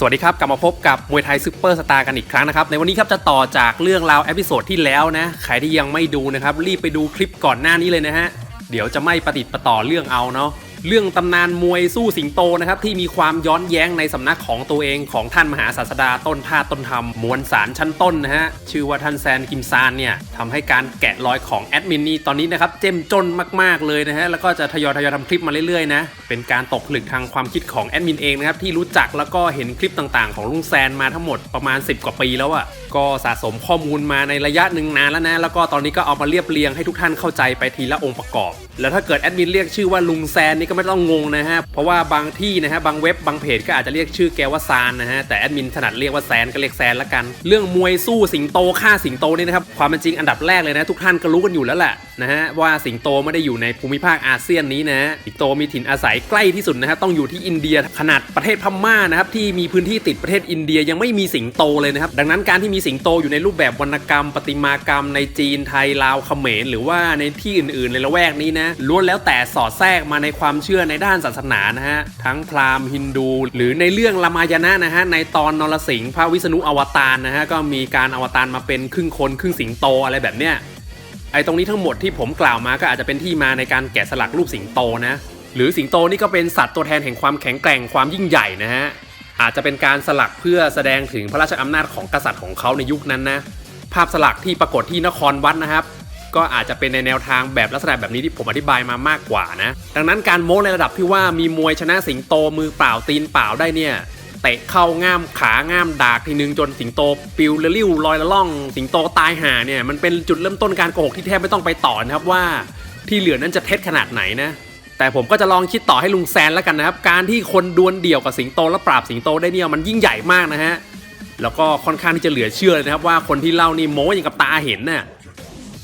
สวัสดีครับ กลับมาพบกับมวยไทยซูเปอร์สตาร์กันอีกครั้งนะครับ ในวันนี้ครับจะต่อจากเรื่องราวเอพิโซดที่แล้วนะ ใครที่ยังไม่ดูนะครับ รีบไปดูคลิปก่อนหน้านี้เลยนะฮะ เดี๋ยวจะไม่ประติดประต่อเรื่องเอาเนาะ เรื่องตำนานมวยสู้สิงโตนะครับที่มีความย้อนแย้งในสำนักของตัวเองของท่านมหาศาสดาต้นท่าต้นธรรมมวลสารชั้นต้นนะฮะชื่อว่าท่านแซนกิมซานเนี่ยทำให้การแกะรอยของแอดมินนี่ตอนนี้นะครับเจ้มจนมาก ๆเลยนะฮะแล้วก็จะทยอยทยอยทำคลิปมาเรื่อยๆนะเป็นการตกผลึกทางความคิดของแอดมินเองนะครับที่รู้จักแล้วก็เห็นคลิปต่างๆ ของลุงแซนมาทั้งหมดประมาณ 10 กว่าปีแล้วอะ่ะก็สะสมข้อมูลมาในระยะหนึ่งนานแล้วนะ แล้วก็ตอนนี้ก็เอามาเรียบเรียงให้ทุกท่านเข้าใจไปทีละองค์ประกอบ แล้วถ้าเกิดแอดมินเรียกชื่อว่าลุงแซนนี่ก็ไม่ต้องงงนะฮะ เพราะว่าบางที่นะฮะบางเว็บบางเพจก็อาจจะเรียกชื่อแกว่าซานนะฮะ แต่แอดมินถนัดเรียกว่าแซนก็เรียกแซนละกัน เรื่องมวยสู้สิงโตฆ่าสิงโตนี่นะครับ ความเป็นจริงอันดับแรกเลยนะทุกท่านก็รู้กันอยู่แล้วแหละนะฮะว่าสิงโตไม่ได้อยู่ในภูมิภาคอาเซียนนี้นะสิงโตมีถิ่นอาศัยใกล้ที่สุดนะฮะต้องอยู่ที่อินเดียขนาดประเทศพม่านะครับที่มีพื้นที่ติดประเทศอินเดียยังไม่มีสิงโตเลยนะครับดังนั้นการที่มีสิงโตอยู่ในรูปแบบวรรณกรรมประติมากรรมในจีนไทยลาวเขมรหรือว่าในที่อื่นๆ ในละแวกนี้นะล้วนแล้วแต่สอดแทรกมาในความเชื่อในด้านศาสนานะฮะทั้งพราหมณ์ฮินดู หรือในเรื่องรามายณะนะฮะในตอนนรสิงห์พระวิษณุอวตารนะฮะก็มีการอวตารมาเป็นครึ่งคนครึ่งสิงโตอะไรแบบเนี้ยไอ้ตรงนี้ทั้งหมดที่ผมกล่าวมาก็อาจจะเป็นที่มาในการแกะสลักรูปสิงโตนะหรือสิงโตนี่ก็เป็นสัตว์ตัวแทนแห่งความแข็งแกร่งความยิ่งใหญ่นะฮะ อาจจะเป็นการสลักเพื่อแสดงถึงพระราชอำนาจของกษัตริย์ของเขาในยุคนั้นนะ ภาพสลักที่ปรากฏที่นครวัดนะครับ ก็อาจจะเป็นในแนวทางแบบลักษณะแบบนี้ที่ผมอธิบายมามากกว่านะ ดังนั้นการโม้ในระดับที่ว่ามีมวยชนะสิงโตมือเปล่าตีนเปล่าได้เนี่ยเตะเข้าง่ามขาง่ามดากทีนึงจนสิงโตปิวละลิ้วลอยละล่อง สิงโตตายห่าเนี่ยมันเป็นจุดเริ่มต้นการโกหกที่แทบไม่ต้องไปต่อนะครับว่า ที่เหลือนั้นจะเท็จขนาดไหนนะ แต่ผมก็จะลองคิดต่อให้ลุงแซนแล้วกันนะครับ การที่คนดวลเดี่ยวกับสิงโตและปราบสิงโตได้เนี่ยมันยิ่งใหญ่มากนะฮะ แล้วก็ค่อนข้างที่จะเหลือเชื่อเลยนะครับว่าคนที่เล่านี่โม้อย่างกับตาเห็นน่ะ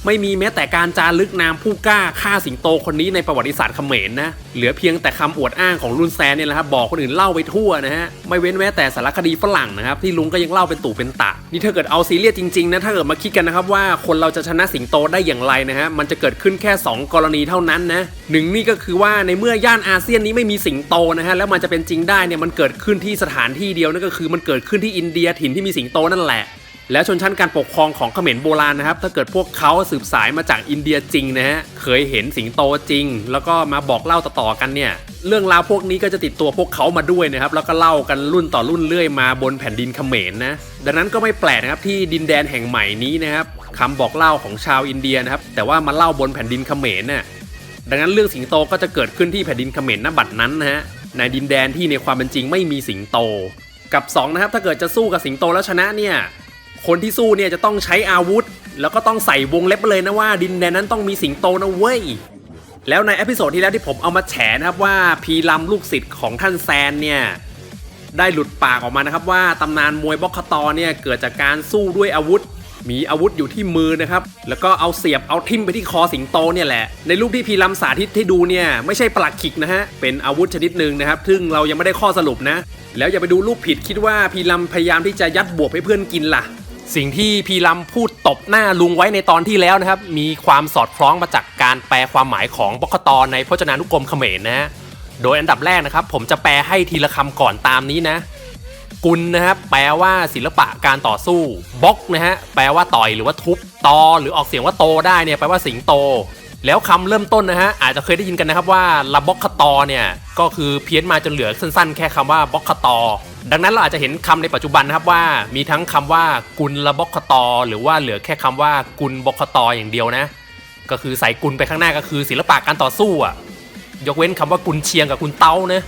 ไม่มีแม้แต่การจารึกนามผู้กล้าฆ่าสิงโตคนนี้ในประวัติศาสตร์เขมรนะ เหลือเพียงแต่คำอวดอ้างของลุนแซนเนี่ยแหละครับบอกคนอื่นเล่าไปทั่วนะฮะ ไม่เว้นแม้แต่สารคดีฝรั่งนะครับ ที่ลุงก็ยังเล่าเป็นตู่เป็นตะ นี่ถ้าเกิดเอาซีเรียสจริงๆนะ ถ้าเกิดมาคิดกันนะครับว่าคนเราจะชนะสิงโตได้อย่างไรนะฮะ มันจะเกิดขึ้นแค่ 2 กรณีเท่านั้นนะหนึ่งนี่ก็คือว่าในเมื่อย่านอาเซียนนี้ไม่มีสิงโตนะฮะแล้วมันจะเป็นจริงได้เนี่ยมันเกิดขึ้นที่สถานที่เดียวนั่นก็คือมันเกิดขึ้นที่อินเดียถิ่นที่มีสิงโตนั่นแหละ แล้วชนชั้นการปกครองของเขมรโบราณนะครับ ถ้าเกิดพวกเขาสืบสายมาจากอินเดียจริงนะฮะ เคยเห็นสิงโตจริง แล้วก็มาบอกเล่าต่อๆกันเนี่ย เรื่องราวพวกนี้ก็จะติดตัวพวกเขามาด้วยนะครับ แล้วก็เล่ากันรุ่นต่อรุ่นเรื่อยมาบนแผ่นดินเขมรนะดังนั้นก็ไม่แปลกนะครับที่ดินแดนแห่งใหม่นี้นะครับคำบอกเล่าของชาวอินเดียนะครับ แต่ว่ามาเล่าบนแผ่นดินเขมรน่ะ ดังนั้นเรื่องสิงโตก็จะเกิดขึ้นที่แผ่นดินเขมรณบัดนั้นนะฮะ ในดินแดนที่ในความเป็นจริงไม่มีสิงโต กับสองนะครับ ถ้าเกิดจะสู้กับสิงโตแล้วชนะเนี่ย คนที่สู้เนี่ยจะต้องใช้อาวุธ แล้วก็ต้องใส่วงเล็บไปเลยนะว่า ดินแดนนั้นต้องมีสิงโตนะเว้ยแล้วในเอพิโซดที่แล้วที่ผมเอามาแฉนะครับว่าพีลัมลูกศิษย์ของท่านแซนเนี่ยได้หลุดปากออกมานะครับว่าตำนานมวยบ็อกคตอเนี่ยเกิดจากการสู้ด้วยอาวุธ มีอาวุธอยู่ที่มือนะครับ แล้วก็เอาเสียบเอาทิ่มไปที่คอสิงโตเนี่ยแหละ ในรูปที่พีลัมสาธิตให้ดูเนี่ยไม่ใช่ปลักขิกนะฮะ เป็นอาวุธชนิดหนึ่งนะครับ ซึ่งเรายังไม่ได้ข้อสรุปนะ แล้วอย่าไปดูรูปผิดคิดว่าพีลัมพยายามที่จะยัดบวบให้เพื่อนกินล่ะ สิ่งที่พีลัมพูดตบหน้าลุงไว้ในตอนที่แล้วนะครับ มีความสอดคล้องมาจากการแปลความหมายของบกตในพจนานุกรมเขมรนะฮะโดยอันดับแรกนะครับ ผมจะแปลให้ทีละคำก่อนตามนี้นะ กุลนะครับแปลว่าศิลปะการต่อสู้บ็อกนะฮะแปลว่าต่อยหรือว่าทุบตอ หรือออกเสียงว่าโตได้เนี่ยแปลว่าสิงโต แล้วคำเริ่มต้นนะฮะอาจจะเคยได้ยินกันนะครับว่าลาบ็อกคตอเนี่ยก็คือเพี้ยนมาจนเหลือสั้นๆ แค่คำว่าบ็อกคตอดังนั้นเราอาจจะเห็นคำในปัจจุบันนะครับว่ามีทั้งคำว่ากุลลาบ็อกคตอหรือว่าเหลือแค่คำว่ากุลบ็อกคตออย่างเดียวนะ ก็คือใส่กุลไปข้างหน้าก็คือศิลปะการต่อสู้อะยกเว้นคำว่ากุนเชียงกับกุนเต้านะ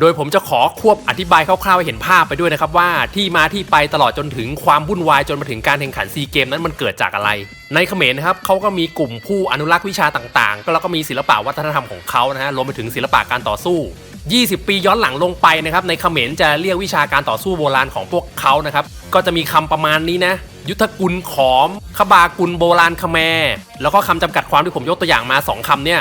โดยผมจะขอควบอธิบายคร่าวๆให้เห็นภาพไปด้วยนะครับว่าที่มาที่ไปตลอดจนถึงความวุ่นวายจนมาถึงการแข่งขันซีเกมนั้นมันเกิดจากอะไร ในเขมรนะครับเขาก็มีกลุ่มผู้อนุรักษ์วิชาต่างๆ ก็แล้วก็มีศิลปะวัฒนธรรมของเขานะฮะรวมไปถึงศิลปะการต่อสู้ 20 ปีย้อนหลังลงไปนะครับในเขมรจะเรียกวิชาการต่อสู้โบราณของพวกเขานะครับก็จะมีคำประมาณนี้นะยุทธกุลขอมขบากุลโบราณคแมร์แล้วก็คำจำกัดความที่ผมยกตัวอย่างมาสองคำเนี่ย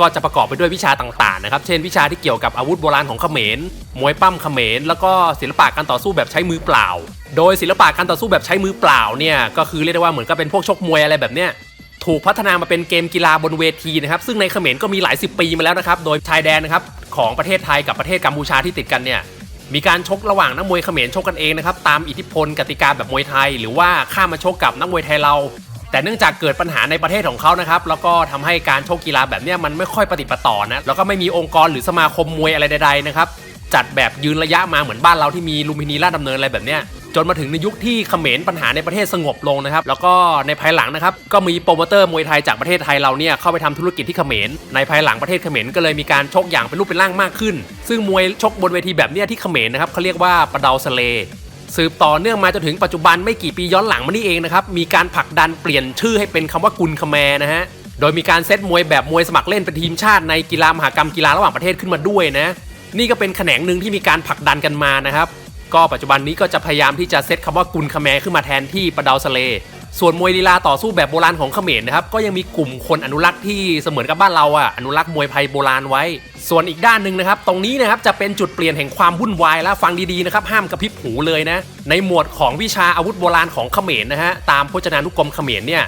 ก็จะประกอบไปด้วยวิชาต่างๆนะครับ เช่นวิชาที่เกี่ยวกับอาวุธโบราณของเขมร มวยปั้มเขมร แล้วก็ศิลปะการต่อสู้แบบใช้มือเปล่า โดยศิลปะการต่อสู้แบบใช้มือเปล่าเนี่ยก็คือเรียกได้ว่าเหมือนกับเป็นพวกชกมวยอะไรแบบเนี้ยถูกพัฒนามาเป็นเกมกีฬาบนเวทีนะครับ ซึ่งในเขมรก็มีหลายสิบปีมาแล้วนะครับ โดยชายแดนนะครับของประเทศไทยกับประเทศกัมพูชาที่ติดกันเนี่ยมีการชกระหว่างนักมวยเขมรชกกันเองนะครับตามอิทธิพลกติกาแบบมวยไทย หรือว่าข้ามมาชกกับนักมวยไทยเรา แต่เนื่องจากเกิดปัญหาในประเทศของเขานะครับแล้วก็ทำให้การชกกีฬาแบบนี้มันไม่ค่อยปฏิปต่อนะแล้วก็ไม่มีองค์กรหรือสมาคมมวยอะไรใดๆนะครับจัดแบบยืนระยะมาเหมือนบ้านเราที่มีลุมพินีราชดำเนินอะไรแบบเนี้ยจนมาถึงในยุคที่เขมรปัญหาในประเทศสงบลงนะครับ แล้วก็ในภายหลังนะครับ ก็มีโปรโมเตอร์มวยไทยจากประเทศไทยเราเนี่ยเข้าไปทำธุรกิจที่เขมร ในภายหลังประเทศเขมรก็เลยมีการชกอย่างเป็นรูปเป็นร่างมากขึ้น ซึ่งมวยชกบนเวทีแบบเนี้ยที่เขมรนะครับเขาเรียกว่าประเดาสเล สืบต่อเนื่องมาจนถึงปัจจุบันไม่กี่ปีย้อนหลังมานี่เองนะครับ มีการผลักดันเปลี่ยนชื่อให้เป็นคำว่ากุลคแมนะฮะ โดยมีการเซตมวยแบบมวยสมัครเล่นเป็นทีมชาติในกีฬามหากรรมกีฬาระหว่างประเทศขึ้นมาด้วยนะ นี่ก็เป็นแขนงหนึ่งที่มีการผลักดันกันมานะครับ ก็ปัจจุบันนี้ก็จะพยายามที่จะเซตคำว่ากุลคแมขึ้นมาแทนที่ประดาวสเล ส่วนมวยลีลาต่อสู้แบบโบราณของเขมรนะครับก็ยังมีกลุ่มคนอนุรักษ์ที่เสมือนกับบ้านเราอะอนุรักษ์มวยไทยโบราณไว้ ส่วนอีกด้านหนึ่งนะครับตรงนี้นะครับจะเป็นจุดเปลี่ยนแห่งความวุ่นวายแล้วฟังดีๆนะครับห้ามกระพริบหูเลยนะในหมวดของวิชาอาวุธโบราณของเขมรนะฮะตามพจนานุกรมเขมรเนี่ย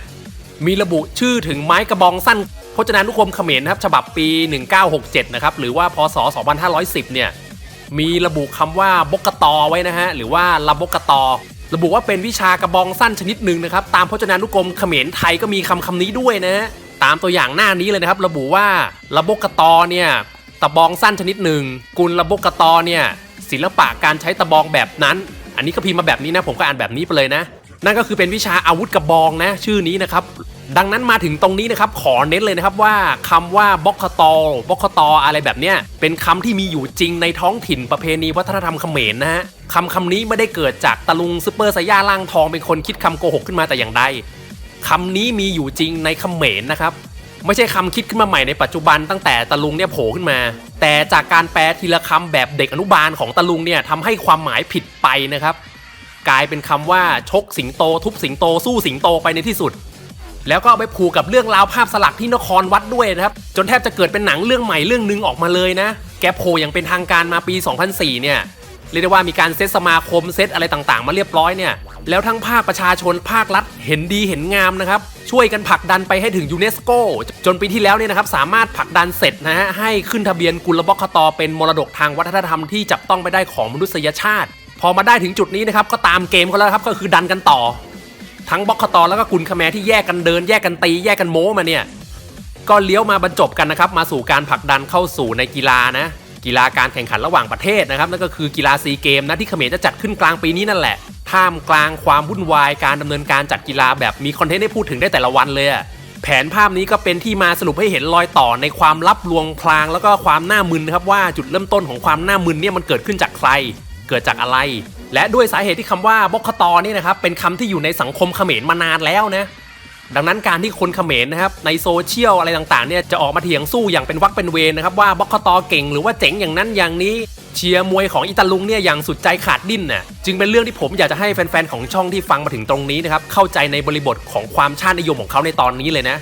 มีระบุชื่อถึงไม้กระบองสั้นพจนานุกรมเขมรนะครับฉบับปี 1967 นะครับหรือว่าพศ 2510 เนี่ยมีระบุคำว่าบกตอไว้นะฮะหรือว่าระบกตอ ระบุว่าเป็นวิชากระบองสั้นชนิดหนึ่งนะครับ ตามพจนานุกรมเขมรไทยก็มีคำคำนี้ด้วยนะตามตัวอย่างหน้านี้เลยนะครับ ระบุว่าระบกตอเนี่ยตะบองสั้นชนิดหนึ่งกุลระบกตอเนี่ยศิลปะการใช้ตะบองแบบนั้น อันนี้ก็พิมพ์มาแบบนี้นะผมก็อ่านแบบนี้ไปเลยนะ นั่นก็คือเป็นวิชาอาวุธกระบองนะชื่อนี้นะครับดังนั้นมาถึงตรงนี้นะครับขอเน้นเลยนะครับว่าคำว่าบกคตบกคตอะไรแบบเนี้ยเป็นคำที่มีอยู่จริงในท้องถิ่นประเพณีวัฒนธรรมเขมรนะฮะคำคำนี้ไม่ได้เกิดจากตะลุงซูเปอร์ไซย่าล่างทองเป็นคนคิดคำโกหกขึ้นมาแต่อย่างใดคำนี้มีอยู่จริงในเขมรนะครับไม่ใช่คำคิดขึ้นมาใหม่ในปัจจุบันตั้งแต่ตะลุงเนี่ยโผล่ขึ้นมา แต่จากการแปลทีละคำแบบเด็กอนุบาลของตะลุงเนี่ยทำให้ความหมายผิดไปนะครับ กลายเป็นคำว่าชกสิงโต ทุบสิงโตสู้สิงโตไปในที่สุด แล้วก็เอาไปผูกกับเรื่องราวภาพสลักที่นครวัดด้วยนะครับ จนแทบจะเกิดเป็นหนังเรื่องใหม่เรื่องหนึงออกมาเลยนะ แกโผล่อย่างเป็นทางการมาปี 2004 เนี่ยเรียกได้ว่ามีการเซตสมาคมเซตอะไรต่างๆ มาเรียบร้อยเนี่ยแล้วทั้งภาคประชาชนภาครัฐเห็นดีเห็นงามนะครับ ช่วยกันผลักดันไปให้ถึงยูเนสโกจนปีที่แล้วเนี่ยนะครับ สามารถผลักดันเสร็จนะฮะให้ขึ้นทะเบียนกุลบกตเป็นมรดกทางวัฒนธรรมที่จับต้องไปได้ของมนุษยชาติ พอมาได้ถึงจุดนี้นะครับก็ตามเกมเขาแล้วครับก็คือดันกันต่อ ทั้งบล็อกคตอแล้วก็กุลคแมที่แยกกันเดิน แยกกันตีแยกกันโม้มาเนี่ยก็เลี้ยวมาบรรจบกันนะครับมาสู่การผลักดันเข้าสู่ในกีฬานะกีฬาการแข่งขันระหว่างประเทศนะครับนั่นก็คือกีฬาซีเกมนะที่เขมรจะจัดขึ้นกลางปีนี้นั่นแหละ ท่ามกลางความวุ่นวายการดำเนินการจัดกีฬาแบบมีคอนเทนต์ให้พูดถึงได้แต่ละวันเลยแผนภาพนี้ก็เป็นที่มาสรุปให้เห็นรอยต่อในความลับลวงพลางแล้วก็ความหน่ามึนนะครับว่าจุดเริ่มต้นของความน่ามึนเนี่ยมันเกิดขึ้นจากใคร เกิดจากอะไร และด้วยสาเหตุที่คำว่าบกคตอนี่นะครับเป็นคำที่อยู่ในสังคมเขมรมานานแล้วนะดังนั้นการที่คนเขมรนะครับในโซเชียลอะไรต่างๆเนี่ยจะออกมาเถียงสู้อย่างเป็นวักเป็นเวรนะครับว่าบกคตอเก่งหรือว่าเจ๋งอย่างนั้นอย่างนี้ เชียร์มวยของอิตาลุงเนี่ยอย่างสุดใจขาดดิ้นน่ะจึงเป็นเรื่องที่ผมอยากจะให้แฟนๆของช่องที่ฟังมาถึงตรงนี้นะครับเข้าใจในบริบทของความชาตินิยมของเขาในตอนนี้เลยนะ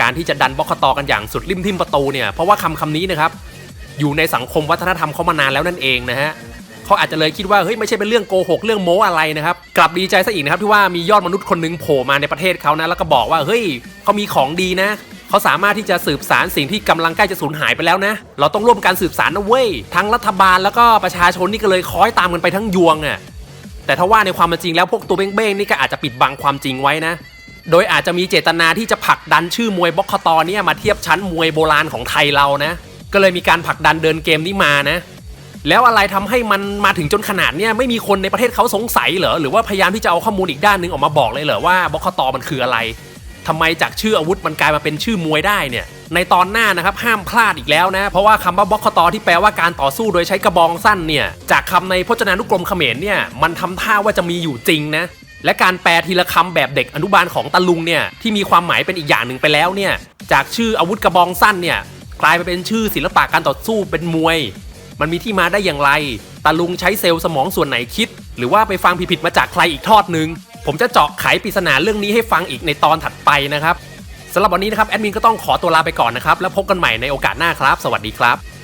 การที่จะดันบกคตอกันอย่างสุดริมทิมประตูเนี่ยเพราะว่าคำคำนี้นะครับอยู่ในสังคมวัฒนธรรมเขามานานแล้วนั่นเองนะฮะ เขาอาจจะเลยคิดว่าเฮ้ยไม่ใช่เป็นเรื่องโกหกเรื่องโม้อะไรนะครับกลับดีใจซะอีกนะครับที่ว่ามียอดมนุษย์คนหนึงโผล่มาในประเทศเขานะแล้วก็บอกว่าเฮ้ยเขามีของดีนะเขาสามารถที่จะสืบสารสิ่งที่กำลังใกล้จะสูญหายไปแล้วนะ เราต้องร่วมกันสืบสารนะเว้ย ทั้งรัฐบาลแล้วก็ประชาชนนี่ก็เลยคอยตามกันไปทั้งยวงอะ แต่ถ้าว่าในความเป็นจริงแล้วพวกตัวเบ้งๆนี่ก็อาจจะปิดบังความจริงไว้นะ โดยอาจจะมีเจตนาที่จะผลักดันชื่อมวยบ็อกคตอเนี่ยมาเทียบชั้นมวยโบราณของไทยเรานะ ก็เลยมีการผลักดันเดินเกมนี้มานะ แล้วอะไรทำให้มันมาถึงจนขนาดเนี้ยไม่มีคนในประเทศเขาสงสัยเหรอหรือว่าพยายามที่จะเอาข้อมูลอีกด้านหนึงออกมาบอกเลยเหรอว่าบ็อกคตมันคืออะไรทำไมจากชื่ออาวุธมันกลายมาเป็นชื่อมวยได้เนี่ยในตอนหน้านะครับห้ามพลาดอีกแล้วนะ เพราะว่าคำว่าบล็อกคตอที่แปลว่าการต่อสู้โดยใช้กระบองสั้นเนี่ย จากคำในพจนานุกรมเขมรเนี่ย มันทำท่าว่าจะมีอยู่จริงนะ และการแปลทีละคำแบบเด็กอนุบาลของตะลุงเนี่ย ที่มีความหมายเป็นอีกอย่างหนึ่งไปแล้วเนี่ย จากชื่ออาวุธกระบองสั้นเนี่ย กลายไปเป็นชื่อศิลปะการต่อสู้เป็นมวย มันมีที่มาได้อย่างไรตาลุงใช้เซลล์สมองส่วนไหนคิด หรือว่าไปฟังผิดๆมาจากใครอีกทอดหนึ่งผมจะเจาะไขปริศนาเรื่องนี้ให้ฟังอีกในตอนถัดไปนะครับสำหรับวันนี้นะครับแอดมินก็ต้องขอตัวลาไปก่อนนะครับแล้วพบกันใหม่ในโอกาสหน้าครับ สวัสดีครับ